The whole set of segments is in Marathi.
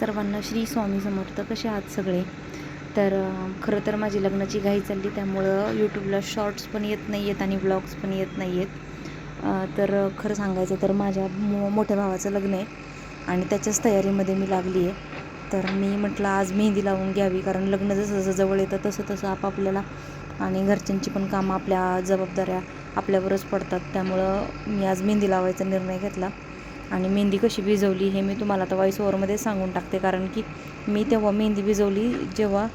सर्वांना श्री स्वामी समर्थ कसे आहात सगळे? तर खरं तर माझी लग्नाची घाई चालली त्यामुळं यूट्यूबला शॉर्ट्स पण येत नाही आहेत आणि ब्लॉग्स पण येत नाही आहेत तर खरं सांगायचं तर माझ्या मो मोठ्या भावाचं लग्न आहे आणि त्याच्याच तयारीमध्ये मी लागली आहे. तर मी म्हटलं आज मेहंदी लावून घ्यावी कारण लग्न जसं जसं जवळ येतं तसं तसं आपापल्याला आणि घरच्यांची पण कामं आपल्या जबाबदाऱ्या आपल्यावरच पडतात. त्यामुळं मी आज मेहंदी लावायचा निर्णय घेतला. आणि मेहंदी कशी भिजवली हे मी तुम्हाला आता वॉईस ओवरमध्ये सांगून टाकते. कारण की मी तेव्हा मेहंदी भिजवली जेव्हा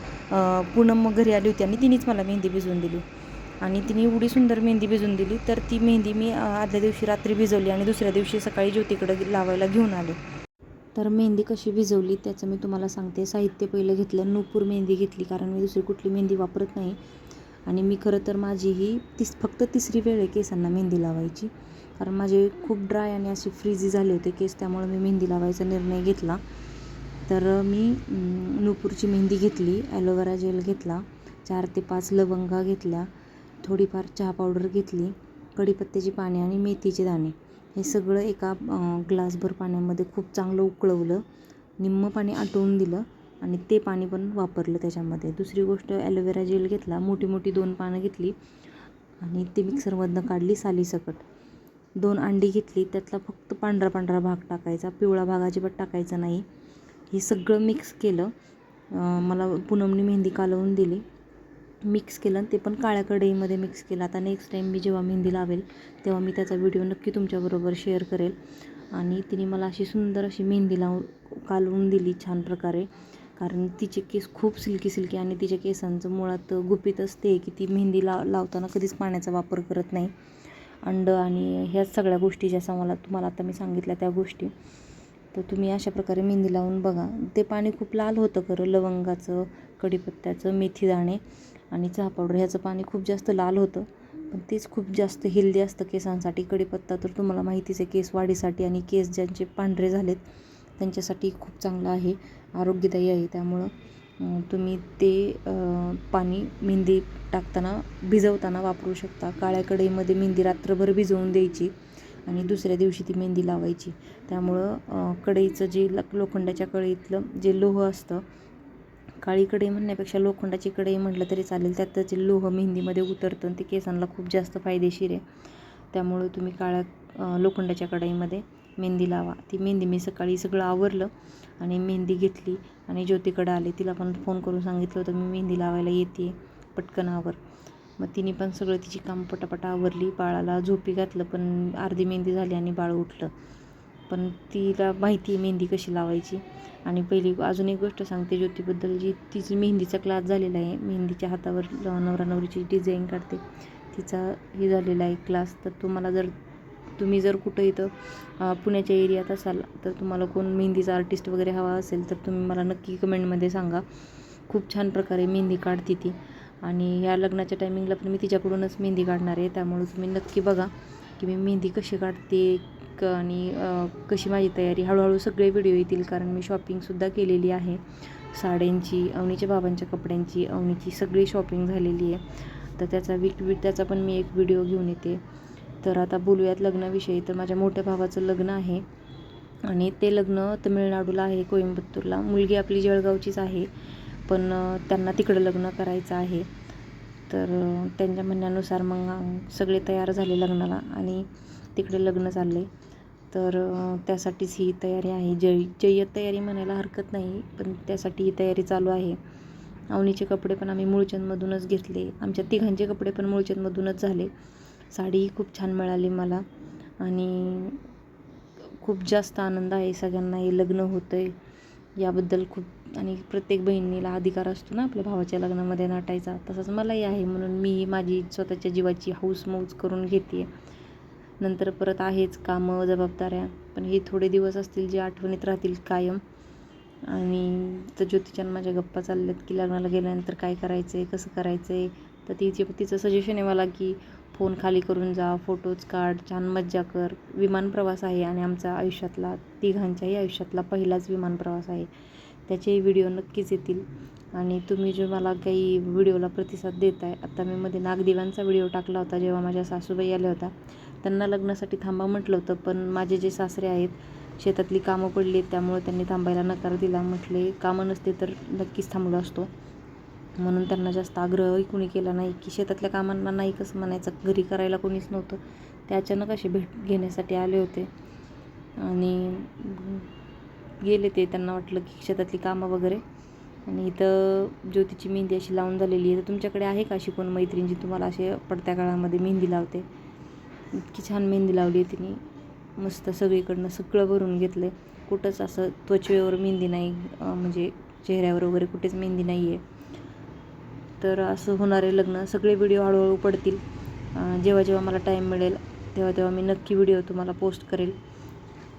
पूनम मग घरी आली होती आणि तिनेच मला मेहंदी भिजवून दिली. आणि तिने एवढी सुंदर मेहंदी भिजवून दिली तर ती मेहंदी मी आदल्या दिवशी रात्री भिजवली आणि दुसऱ्या दिवशी सकाळी ज्योतीकडे लावायला घेऊन आले. तर मेहंदी कशी भिजवली त्याचं मी तुम्हाला सांगते. साहित्य पहिलं घेतलं नूपूर मेहंदी घेतली कारण मी दुसरी कुठली मेहंदी वापरत नाही. आणि मी खरं तर माझी ही तीस फक्त तिसरी वेळ आहे केसांना मेहंदी लावायची. कारण माझे खूप ड्राय आणि असे फ्रीझी झाले होते केस त्यामुळे मी मेहंदी लावायचा निर्णय घेतला. तर मी नुपूरची नूपूरची मेहंदी घेतली ॲलोवेरा जेल घेतला चार ते पाच लवंगा घेतल्या थोडीफार चहा पावडर घेतली कढीपत्त्याची पाने आणि मेथीचे दाणे. हे सगळं एका ग्लासभर पाण्यामध्ये खूप चांगलं उकळवलं निम्म पाणी आटवून दिलं आणि ते पाणी पण वापरलं त्याच्यामध्ये. दुसरी गोष्ट ॲलोवेरा जेल घेतला मोठी मोठी दोन पानं घेतली आणि ती मिक्सरमधनं काढली सालीसकट दोन अंडी घेतली त्यातला फक्त पांढरा पांढरा भाग टाकायचा पिवळा भाग अजिबात टाकायचा नाही. हे सगळं मिक्स केलं. मला पूनमने मेहंदी कालवून दिली. मिक्स केलं आणि ते पण काळ्या कढईमध्ये मिक्स केलं. आता नेक्स्ट टाईम मी जेव्हा मेहंदी लावेल तेव्हा मी त्याचा व्हिडिओ नक्की तुमच्याबरोबर शेअर करेल. आणि तिने मला अशी सुंदर अशी मेहंदी लावून कालवून दिली छान प्रकारे. कारण तिचे केस खूप सिल्की सिल्की आणि तिच्या केसांचं मुळात गुपित असते की ती मेहंदी ला लावताना कधीच पाण्याचा वापर करत नाही. अंड आणि ह्याच सगळ्या गोष्टी ज्या मला तुम्हाला आता मी सांगितल्या त्या गोष्टी. तर तुम्ही अशा प्रकारे मेहंदी लावून बघा. ते पाणी खूप लाल होतं खरं लवंगाचं कढीपत्त्याचं मेथी दाणे आणि चहा पावडर ह्याचं पाणी खूप जास्त लाल होतं. पण तेच खूप जास्त हेल्दी असतं केसांसाठी. कढीपत्ता तर तुम्हाला माहितीच आहे केस वाढीसाठी आणि केस ज्यांचे पांढरे झालेत त्यांच्यासाठी खूप चांगलं आहे. आरोग्यदायी आहे. त्यामुळं तुम्ही ते पाणी मेहंदी टाकताना भिजवताना वापरू शकता. काळ्या कढईमध्ये मेहंदी रात्रभर भिजवून द्यायची आणि दुसऱ्या दिवशी ती मेहंदी लावायची. त्यामुळं कढईचं जे ल लोखंडाच्या कढईतलं जे लोह असतं काळी कढई म्हणण्यापेक्षा लोखंडाची कढई म्हटलं तरी चालेल. त्यात जे लोह मेहंदीमध्ये उतरतं आणि ते केसांना खूप जास्त फायदेशीर आहे. त्यामुळं तुम्ही काळ्या लोखंडाच्या कढईमध्ये मेहंदी लावा. ती मेहंदी मी सकाळी सगळं आवरलं आणि मेहंदी घेतली आणि ज्योतीकडं आले. तिला पण फोन करून सांगितलं होतं मी मेहंदी लावायला येते पटकन आवर. मग तिने पण सगळं तिची काम पटापट आवरली. बाळाला झोपी घातलं पण अर्धी मेहंदी झाली आणि बाळ उठलं. पण तिला माहिती आहे मेहंदी कशी लावायची. आणि पहिली अजून एक गोष्ट सांगते ज्योतीबद्दल जी तिची मेहंदीचा क्लास झालेला आहे. मेहंदीच्या हातावर नवरा नवरीची डिझाईन काढते. तिचा हे झालेला आहे क्लास तर तुम्हाला जर तुम्ही जर कुठं इथं पुण्याच्या एरियात असाल तर तुम्हाला कोण मेहंदीचा आर्टिस्ट वगैरे हवा असेल तर तुम्ही मला नक्की कमेंटमध्ये सांगा. खूप छान प्रकारे मेहंदी काढते ती. आणि ह्या लग्नाच्या टायमिंगला पण मी तिच्याकडूनच मेहंदी काढणार आहे. त्यामुळे तुम्ही नक्की बघा की मी मेहंदी कशी काढते क आणि कशी माझी तयारी. हळूहळू सगळे व्हिडिओ येतील कारण मी शॉपिंगसुद्धा केलेली आहे. साड्यांची अवनीच्या बाबांच्या कपड्यांची अवनीची सगळी शॉपिंग झालेली आहे. तर त्याचा वीक वीट त्याचा पण मी एक व्हिडिओ घेऊन येते. तर आता बोलूयात लग्नाविषयी. तर माझ्या मोठ्या भावाचं लग्न आहे. आणि ते लग्न तमिळनाडूला आहे कोइंबतूरला मुलगी आपली जळगावचीच आहे पण त्यांना तिकडं लग्न करायचं आहे. तर त्यांच्या म्हणण्यानुसार मग सगळे तयार झाले लग्नाला आणि तिकडे लग्न चालले तर त्यासाठीच ही तयारी आहे. जय जय्यत तयारी म्हणायला हरकत नाही पण त्यासाठी ही तयारी चालू आहे. अवनीचे कपडे पण आम्ही मूळचंदमधूनच घेतले. आमच्या तिघांचे कपडे पण मूळचंदमधूनच झाले. साडीही खूप छान मिळाली मला. आणि खूप जास्त आनंद आहे सगळ्यांना हे लग्न होतं आहे याबद्दल खूप आणि प्रत्येक बहिणीला अधिकार असतो ना आपल्या भावाच्या लग्नामध्ये नाटायचा. तसंच मलाही आहे म्हणून मी माझी स्वतःच्या जीवाची हौस मौज करून घेते नंतर परत आहेच कामं जबाबदाऱ्या पण हे थोडे दिवस असतील जे आठवणीत राहतील कायम. आणि तर ज्योतिच्यान माझ्या गप्पा चालल्यात की लग्नाला गेल्यानंतर काय करायचं आहे कसं करायचं आहे तर तिचे तिचं सजेशन आहे मला की फोन खाली करून जा फोटोज काढ छान मज्जा कर. विमान प्रवास आहे आणि आमचा आयुष्यातला तिघांच्याही आयुष्यातला पहिलाच विमान प्रवास आहे. त्याचेही व्हिडिओ नक्कीच येतील. आणि तुम्ही जे मला काही व्हिडिओला प्रतिसाद देत आहे आता मी मध्ये नागदेवांचा व्हिडिओ टाकला होता जेव्हा माझ्या सासूबाई आल्या होत्या. त्यांना लग्नासाठी थांबा म्हटलं होतं पण माझे जे सासरे आहेत शेतातली कामं पडली आहेत त्यामुळे त्यांनी थांबायला नकार दिला. म्हटले कामं नसते तर नक्कीच थांबलो असतो. म्हणून त्यांना जास्त आग्रहही कुणी केला नाही की शेतातल्या कामांना नाही कसं म्हणायचं घरी करायला कोणीच नव्हतं. ते अचानक असे भेट घेण्यासाठी आले होते. आणि गेले ते त्यांना वाटलं की शेतातली कामं वगैरे. आणि इथं ज्योतीची मेहंदी अशी लावून झालेली आहे. तर तुमच्याकडे आहे का अशी कोण मैत्रीण जी तुम्हाला असे पडत्या काळामध्ये मेहंदी लावते? इतकी छान मेहंदी लावली आहे तिने. मस्त सगळीकडनं सगळं भरून घेतलं आहे कुठंच असं त्वचेवर मेहंदी नाही म्हणजे चेहऱ्यावर वगैरे कुठेच मेहंदी नाही आहे तर असं होणारे लग्न सगळे व्हिडिओ हळूहळू पडतील. जेव्हा जेव्हा मला टाईम मिळेल तेव्हा तेव्हा मी नक्की व्हिडिओ तुम्हाला पोस्ट करेल.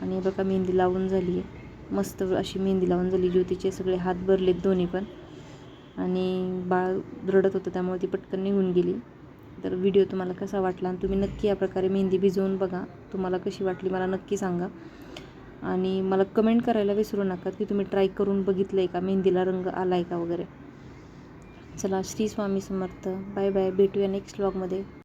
आणि बघा मेहंदी लावून झाली आहे. मस्त अशी मेहंदी लावून झाली. ज्योतीचे सगळे हात भरलेत दोन्ही पण. आणि बाळ रडत होतं त्यामुळे ती पटकन निघून गेली. तर व्हिडिओ तुम्हाला कसा वाटला? आणि तुम्ही नक्की या प्रकारे मेहंदी भिजवून बघा. तुम्हाला कशी वाटली मला नक्की सांगा. आणि मला कमेंट करायला विसरू नका की तुम्ही ट्राय करून बघितलं आहे का? मेहंदीला रंग आला आहे का वगैरे? चला श्री स्वामी समर्थ. Bye bye. भेटूया नेक्स्ट व्लॉगमध्ये